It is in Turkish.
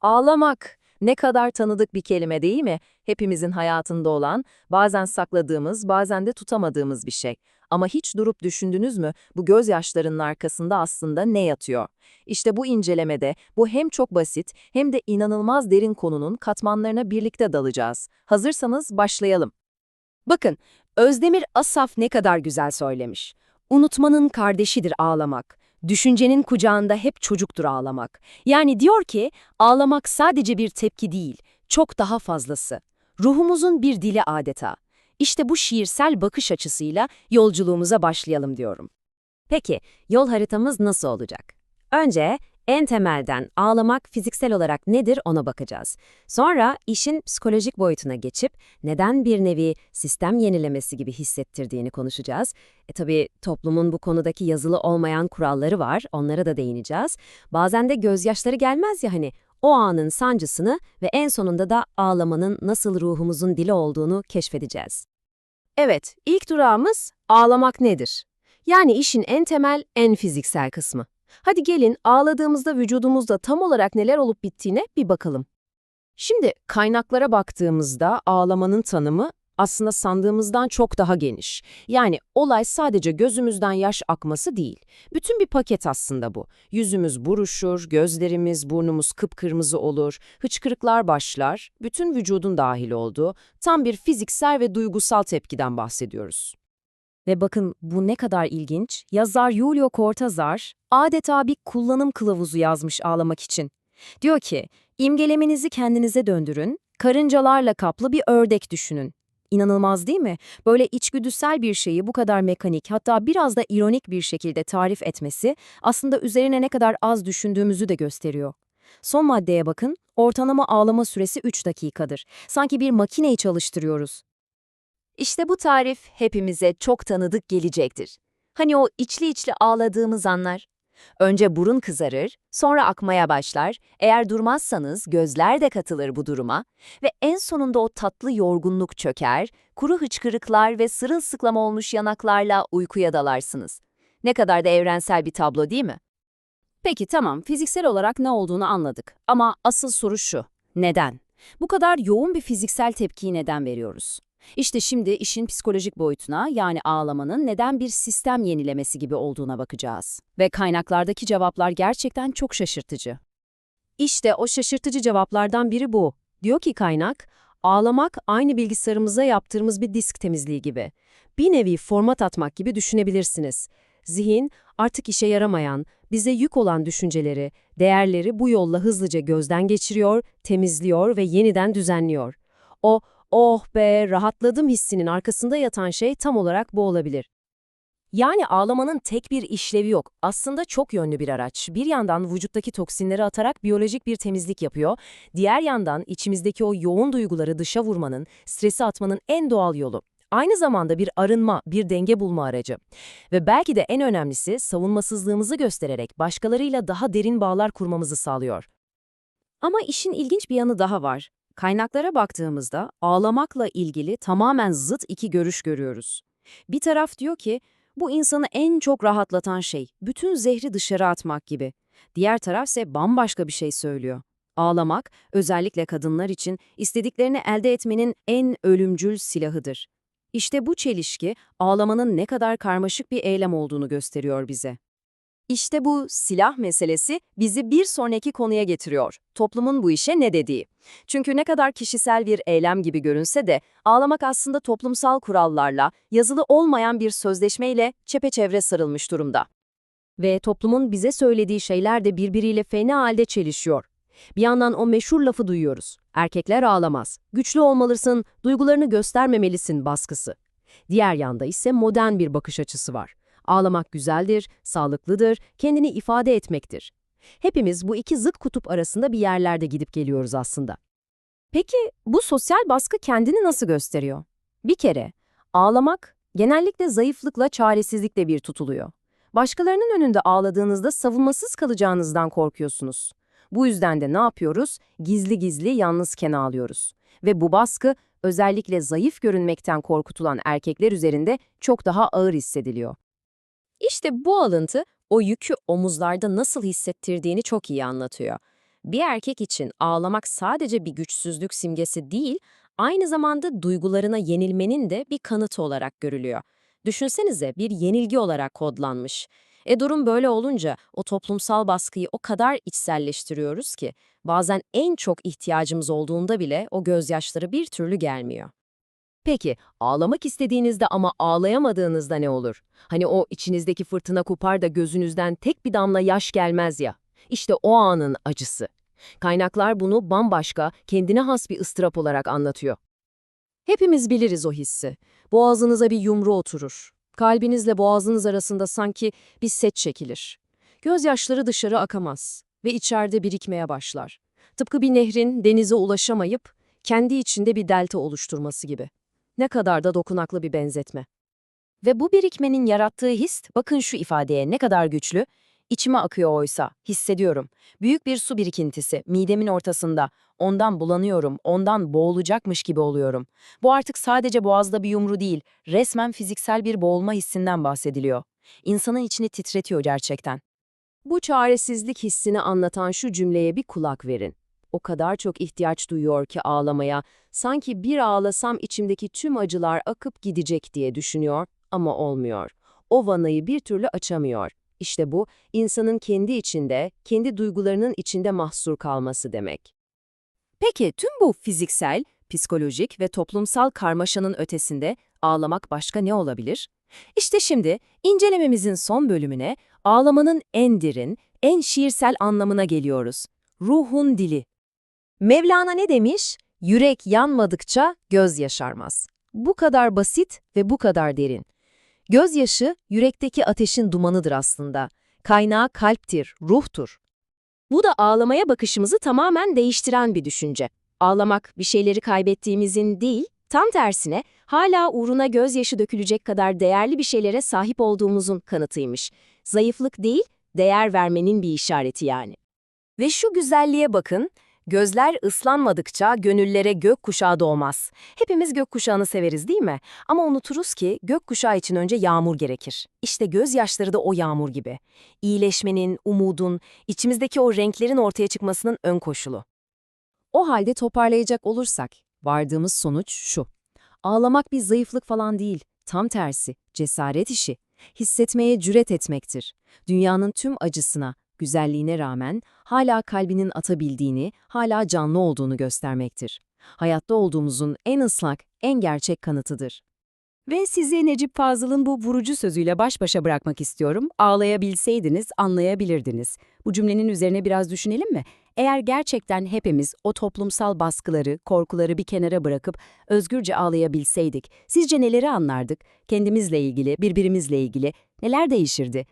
Ağlamak. Ne kadar tanıdık bir kelime değil mi? Hepimizin hayatında olan, bazen sakladığımız, bazen de tutamadığımız bir şey. Ama hiç durup düşündünüz mü bu gözyaşlarının arkasında aslında ne yatıyor? İşte bu incelemede bu hem çok basit hem de inanılmaz derin konunun katmanlarına birlikte dalacağız. Hazırsanız başlayalım. Bakın, Özdemir Asaf ne kadar güzel söylemiş. Unutmanın kardeşidir ağlamak. Düşüncenin kucağında hep çocuktur ağlamak. Yani diyor ki, ağlamak sadece bir tepki değil, çok daha fazlası. Ruhumuzun bir dili adeta. İşte bu şiirsel bakış açısıyla yolculuğumuza başlayalım diyorum. Peki, yol haritamız nasıl olacak? Önce en temelden ağlamak fiziksel olarak nedir ona bakacağız. Sonra işin psikolojik boyutuna geçip neden bir nevi sistem yenilemesi gibi hissettirdiğini konuşacağız. E tabii toplumun bu konudaki yazılı olmayan kuralları var, onlara da değineceğiz. Bazen de gözyaşları gelmez ya hani, o anın sancısını ve en sonunda da ağlamanın nasıl ruhumuzun dili olduğunu keşfedeceğiz. Evet, ilk durağımız ağlamak nedir? Yani işin en temel, en fiziksel kısmı. Hadi gelin ağladığımızda vücudumuzda tam olarak neler olup bittiğine bir bakalım. Şimdi kaynaklara baktığımızda ağlamanın tanımı aslında sandığımızdan çok daha geniş. Yani olay sadece gözümüzden yaş akması değil. Bütün bir paket aslında bu. Yüzümüz buruşur, gözlerimiz, burnumuz kıpkırmızı olur, hıçkırıklar başlar, bütün vücudun dahil olduğu tam bir fiziksel ve duygusal tepkiden bahsediyoruz. Ve bakın bu ne kadar ilginç. Yazar Julio Cortázar adeta bir kullanım kılavuzu yazmış ağlamak için. Diyor ki, imgelemenizi kendinize döndürün, karıncalarla kaplı bir ördek düşünün. İnanılmaz değil mi? Böyle içgüdüsel bir şeyi bu kadar mekanik hatta biraz da ironik bir şekilde tarif etmesi aslında üzerine ne kadar az düşündüğümüzü de gösteriyor. Son maddeye bakın, ortalama ağlama süresi 3 dakikadır. Sanki bir makineyi çalıştırıyoruz. İşte bu tarif hepimize çok tanıdık gelecektir. Hani o içli içli ağladığımız anlar. Önce burun kızarır, sonra akmaya başlar, eğer durmazsanız gözler de katılır bu duruma ve en sonunda o tatlı yorgunluk çöker, kuru hıçkırıklar ve sırılsıklam olmuş yanaklarla uykuya dalarsınız. Ne kadar da evrensel bir tablo değil mi? Peki tamam, fiziksel olarak ne olduğunu anladık ama asıl soru şu, neden? Bu kadar yoğun bir fiziksel tepkiyi neden veriyoruz? İşte şimdi işin psikolojik boyutuna yani ağlamanın neden bir sistem yenilemesi gibi olduğuna bakacağız. Ve kaynaklardaki cevaplar gerçekten çok şaşırtıcı. İşte o şaşırtıcı cevaplardan biri bu. Diyor ki kaynak, ağlamak aynı bilgisayarımıza yaptığımız bir disk temizliği gibi. Bir nevi format atmak gibi düşünebilirsiniz. Zihin artık işe yaramayan, bize yük olan düşünceleri, değerleri bu yolla hızlıca gözden geçiriyor, temizliyor ve yeniden düzenliyor. O oh be rahatladım hissinin arkasında yatan şey tam olarak bu olabilir. Yani ağlamanın tek bir işlevi yok. Aslında çok yönlü bir araç. Bir yandan vücuttaki toksinleri atarak biyolojik bir temizlik yapıyor. Diğer yandan içimizdeki o yoğun duyguları dışa vurmanın, stresi atmanın en doğal yolu. Aynı zamanda bir arınma, bir denge bulma aracı. Ve belki de en önemlisi savunmasızlığımızı göstererek başkalarıyla daha derin bağlar kurmamızı sağlıyor. Ama işin ilginç bir yanı daha var. Kaynaklara baktığımızda ağlamakla ilgili tamamen zıt iki görüş görüyoruz. Bir taraf diyor ki, bu insanı en çok rahatlatan şey, bütün zehri dışarı atmak gibi. Diğer taraf ise bambaşka bir şey söylüyor. Ağlamak, özellikle kadınlar için istediklerini elde etmenin en ölümcül silahıdır. İşte bu çelişki, ağlamanın ne kadar karmaşık bir eylem olduğunu gösteriyor bize. İşte bu silah meselesi bizi bir sonraki konuya getiriyor. Toplumun bu işe ne dediği. Çünkü ne kadar kişisel bir eylem gibi görünse de ağlamak aslında toplumsal kurallarla, yazılı olmayan bir sözleşmeyle çepeçevre sarılmış durumda. Ve toplumun bize söylediği şeyler de birbiriyle fena halde çelişiyor. Bir yandan o meşhur lafı duyuyoruz. Erkekler ağlamaz. Güçlü olmalısın, duygularını göstermemelisin baskısı. Diğer yanda ise modern bir bakış açısı var. Ağlamak güzeldir, sağlıklıdır, kendini ifade etmektir. Hepimiz bu iki zıt kutup arasında bir yerlerde gidip geliyoruz aslında. Peki bu sosyal baskı kendini nasıl gösteriyor? Bir kere, ağlamak genellikle zayıflıkla, çaresizlikle bir tutuluyor. Başkalarının önünde ağladığınızda savunmasız kalacağınızdan korkuyorsunuz. Bu yüzden de ne yapıyoruz? Gizli gizli yalnızken ağlıyoruz. Ve bu baskı özellikle zayıf görünmekten korkutulan erkekler üzerinde çok daha ağır hissediliyor. İşte bu alıntı o yükü omuzlarda nasıl hissettirdiğini çok iyi anlatıyor. Bir erkek için ağlamak sadece bir güçsüzlük simgesi değil, aynı zamanda duygularına yenilmenin de bir kanıtı olarak görülüyor. Düşünsenize bir yenilgi olarak kodlanmış. E durum böyle olunca o toplumsal baskıyı o kadar içselleştiriyoruz ki bazen en çok ihtiyacımız olduğunda bile o gözyaşları bir türlü gelmiyor. Peki, ağlamak istediğinizde ama ağlayamadığınızda ne olur? Hani o içinizdeki fırtına kopar da gözünüzden tek bir damla yaş gelmez ya. İşte o anın acısı. Kaynaklar bunu bambaşka, kendine has bir ıstırap olarak anlatıyor. Hepimiz biliriz o hissi. Boğazınıza bir yumru oturur. Kalbinizle boğazınız arasında sanki bir set çekilir. Gözyaşları dışarı akamaz ve içeride birikmeye başlar. Tıpkı bir nehrin denize ulaşamayıp kendi içinde bir delta oluşturması gibi. Ne kadar da dokunaklı bir benzetme. Ve bu birikmenin yarattığı his, bakın şu ifadeye ne kadar güçlü. İçime akıyor oysa, hissediyorum. Büyük bir su birikintisi, midemin ortasında. Ondan bulanıyorum, ondan boğulacakmış gibi oluyorum. Bu artık sadece boğazda bir yumru değil, resmen fiziksel bir boğulma hissinden bahsediliyor. İnsanın içini titretiyor gerçekten. Bu çaresizlik hissini anlatan şu cümleye bir kulak verin. O kadar çok ihtiyaç duyuyor ki ağlamaya, sanki bir ağlasam içimdeki tüm acılar akıp gidecek diye düşünüyor ama olmuyor. O vanayı bir türlü açamıyor. İşte bu, insanın kendi içinde, kendi duygularının içinde mahsur kalması demek. Peki tüm bu fiziksel, psikolojik ve toplumsal karmaşanın ötesinde ağlamak başka ne olabilir? İşte şimdi incelememizin son bölümüne ağlamanın en derin, en şiirsel anlamına geliyoruz. Ruhun dili. Mevlana ne demiş? Yürek yanmadıkça göz yaşarmaz. Bu kadar basit ve bu kadar derin. Gözyaşı, yürekteki ateşin dumanıdır aslında. Kaynağı kalptir, ruhtur. Bu da ağlamaya bakışımızı tamamen değiştiren bir düşünce. Ağlamak bir şeyleri kaybettiğimizin değil, tam tersine hala uğruna gözyaşı dökülecek kadar değerli bir şeylere sahip olduğumuzun kanıtıymış. Zayıflık değil, değer vermenin bir işareti yani. Ve şu güzelliğe bakın, gözler ıslanmadıkça gönüllere gökkuşağı doğmaz. Hepimiz gökkuşağını severiz değil mi? Ama unuturuz ki gökkuşağı için önce yağmur gerekir. İşte gözyaşları da o yağmur gibi. İyileşmenin, umudun, içimizdeki o renklerin ortaya çıkmasının ön koşulu. O halde toparlayacak olursak, vardığımız sonuç şu. Ağlamak bir zayıflık falan değil, tam tersi, cesaret işi. Hissetmeye cüret etmektir. Dünyanın tüm acısına, güzelliğine rağmen hala kalbinin atabildiğini, hala canlı olduğunu göstermektir. Hayatta olduğumuzun en ıslak, en gerçek kanıtıdır. Ve sizi Necip Fazıl'ın bu vurucu sözüyle baş başa bırakmak istiyorum. Ağlayabilseydiniz anlayabilirdiniz. Bu cümlenin üzerine biraz düşünelim mi? Eğer gerçekten hepimiz o toplumsal baskıları, korkuları bir kenara bırakıp özgürce ağlayabilseydik, sizce neleri anlardık? Kendimizle ilgili, birbirimizle ilgili neler değişirdi?